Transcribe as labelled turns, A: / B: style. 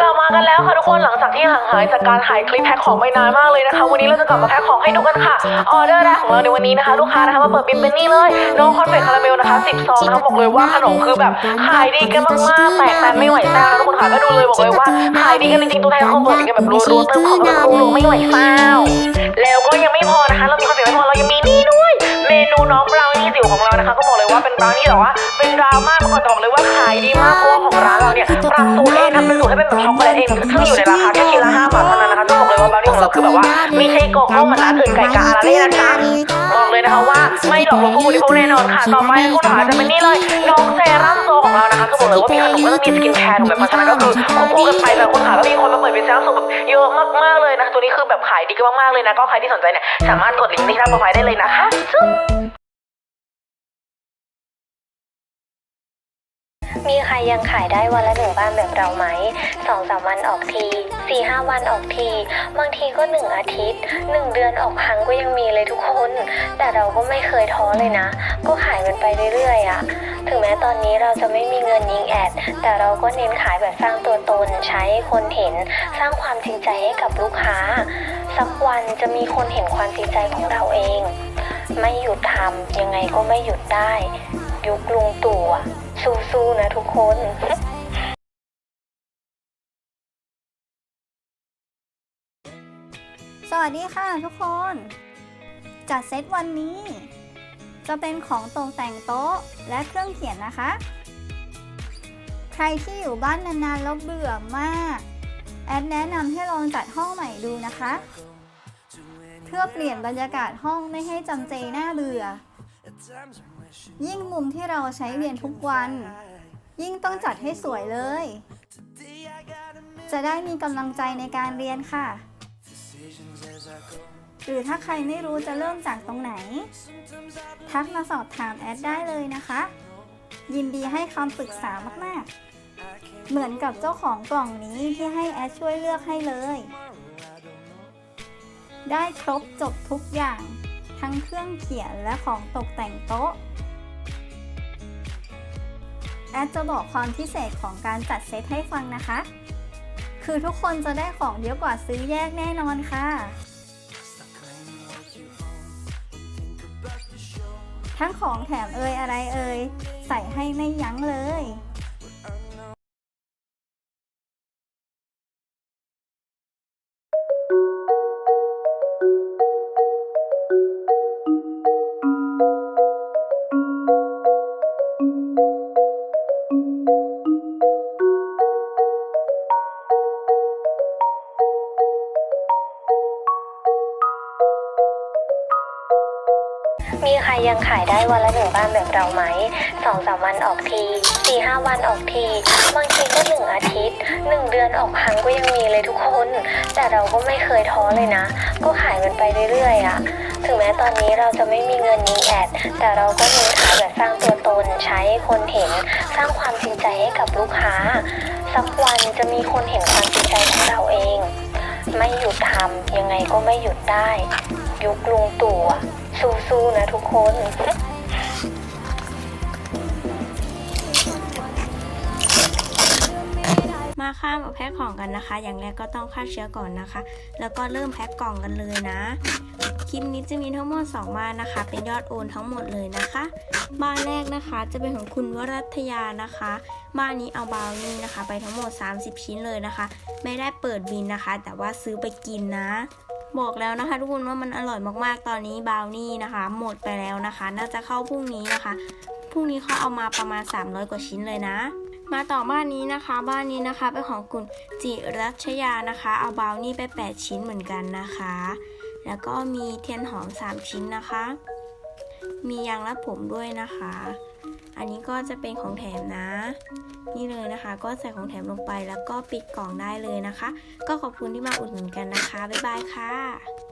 A: กลับมากันแล้วค่ะทุกคนหลังจากที่ห่างหายจากการถ่ายคลิปแพ็คของไปนานมากเลยนะคะ วันนี้เราจะกลับมาแพ็คของให้ดูกันค่ะออเดอร์แรกของเราในวันนี้นะคะ ลูกค้านะคะมาเปิดบินเป็นนี่เลยน้องคอนเฟกคาราเมลนะคะ10ซองนะคะบอกเลยว่าขนมคือแบบขายดีกันมากๆแตกแตนไม่ไหวแซ่นะทุกคนค่ะก็ดูเลยบอกเลยว่าขายดีกันจริงๆตัวแทนเขาเปิดกันแบบรัวๆเติมของกันแบบรัวๆไม่ไหวแซ่บแล้วก็ยังไม่พอนะคะ เรามีคอนเฟกไม่พอเรายังมีนี่ด้วย เมนูน้องบรา นี่จิ๋วของเรานะคะ ก็บอกเลยว่าเป็นบราวนี่แต่ว่าเป็นดราม่ามาก่อนแต่บอกเลยว่าขายดีมากเพราะว่าของร้านเราเนี่ยปรับสูตรเองทำเป็นสูตรให้เป็นแบบช็อกโกแลตเองซึ่งอยู่ในราคาแค่ชิ้นละห้าบาทเท่านั้นนะคะต้องบอกเลยว่าบราวนี่ของเราคือแบบว่าไม่ใช่โกงเหมือนร้านอื่นไก่กาอะไรเลยนะคะบอกเลยนะคะว่าไม่หลอกลวงผู้บริโภคแน่นอนค่ะต่อไปคุณขาจะเป็นนี่เลยน้องเซรั่มโซของเรานะคะก็บอกเลยว่ามีขนมก็ต้องมีสกินแคร์ถูกไหมเพราะฉะนั้นก็คือควบคู่กันไปแต่คุณขาก็มีคนมาเปิดเป็นเซรั่มโซแบบเยอะมากๆเลยนะตัวนี้คือแบบขายดีมากๆเลยนะก็ใครที่สนใจเนี่ยสามารถกดลิงก์ที่หน้าโปรไฟล์ได้เลยนะคะ
B: มีใครยังขายได้วันละหนึ่งบ้านแบบเราไหมสองสามวันออกทีสี่ห้าวันออกที บางทีก็หนึ่งอาทิตย์หนึ่งเดือนออกครั้งก็ยังมีเลยทุกคน แต่เราก็ไม่เคยท้อเลยนะ ก็ขายมันไปเรื่อยๆอะถึงแม้ตอนนี้เราจะไม่มีเงินยิงแอด แต่เราก็เน้นขายแบบสร้างตัวตน ใช้คนเห็น สร้างความจริงใจให้กับลูกค้า สักวันจะมีคนเห็นความจริงใจของเราเอง ไม่หยุดทำยังไงก็ไม่หยุดได้ ยุคลุงตู่อะ สู้ๆนะทุกคน
C: สวัสดีค่ะทุกคน จัดเซตวันนี้ จะเป็นของตกแต่งโต๊ะและเครื่องเขียนนะคะ ใครที่อยู่บ้านนานๆแล้วเบื่อมาก แอดแนะนำให้ลองจัดห้องใหม่ดูนะคะ เพื่อเปลี่ยนบรรยากาศห้องไม่ให้จำเจน่าเบื่อ ยิ่งมุมที่เราใช้เรียนทุกวัน ยิ่งต้องจัดให้สวยเลย จะได้มีกำลังใจในการเรียนค่ะ หรือถ้าใครไม่รู้จะเริ่มจากตรงไหน ทักมาสอบถามแอดได้เลยนะคะ ยินดีให้คำปรึกษามากๆ เหมือนกับเจ้าของกล่องนี้ที่ให้แอดช่วยเลือกให้เลยได้ครบจบทุกอย่าง ทั้งเครื่องเขียนและของตกแต่งโต๊ะ แอดจะบอกความพิเศษของการจัดเซตให้ฟังนะคะ คือทุกคนจะได้ของเยอะกว่าซื้อแยกแน่นอนค่ะ ทั้งของแถมเอ่ยอะไรเอ่ยใส่ให้ไม่ยั้งเลย
B: มีใครยังขายได้วันละหนึ่งบ้านแบบเราไหมสองสามวันออกทีสี่ห้าวันออกที บางทีก็หนึ่งอาทิตย์หนึ่งเดือนออกครั้งก็ยังมีเลยทุกคน แต่เราก็ไม่เคยท้อเลยนะ ก็ขายมันไปเรื่อยๆอะถึงแม้ตอนนี้เราจะไม่มีเงินยิงแอด แต่เราก็เน้นขายแบบสร้างตัวตนใช้คนเห็น สร้างความจริงใจให้กับลูกค้า สักวันจะมีคนเห็นความจริงใจของเราเอง ไม่หยุดทำยังไงก็ไม่หยุดได้ ยุคลุงตู่ สู้ๆนะทุกคน
D: มาข้ามมาแพ็คของกันนะคะ อย่างแรกก็ต้องฆ่าเชื้อก่อนนะคะ แล้วก็เริ่มแพ็คกล่องกันเลยนะ คลิปนี้จะมีทั้งหมด2บ้านนะคะ เป็นยอดโอนทั้งหมดเลยนะคะ บ้านแรกนะคะจะเป็นของคุณวรัตยานะคะ บ้านนี้เอาบราวนี่นะคะ ไปทั้งหมด 30 ชิ้นเลยนะคะ ไม่ได้เปิดบินนะคะ แต่ว่าซื้อไปกินนะ บอกแล้วนะคะ ทุกคนว่ามันอร่อยมากๆตอนนี้บราวนี่นะคะ หมดไปแล้วนะคะ น่าจะเข้าพรุ่งนี้นะคะพรุ่งนี้เขาเอามาประมาณ 300 กว่าชิ้นเลยนะ มาต่อบ้านนี้นะคะ บ้านนี้นะคะเป็นของคุณจิรัชยานะคะ เอาบราวนี่ไป 8 ชิ้นเหมือนกันนะคะ แล้วก็มีเทียนหอม 3 ชิ้นนะคะ มียางรัดผมด้วยนะคะ อันนี้ก็จะเป็นของแถมนะ นี่เลยนะคะ ก็ใส่ของแถมลงไปแล้วก็ปิดกล่องได้เลยนะคะ ก็ขอบคุณที่มาอุดหนุนกันนะคะ บ๊ายบายค่ะ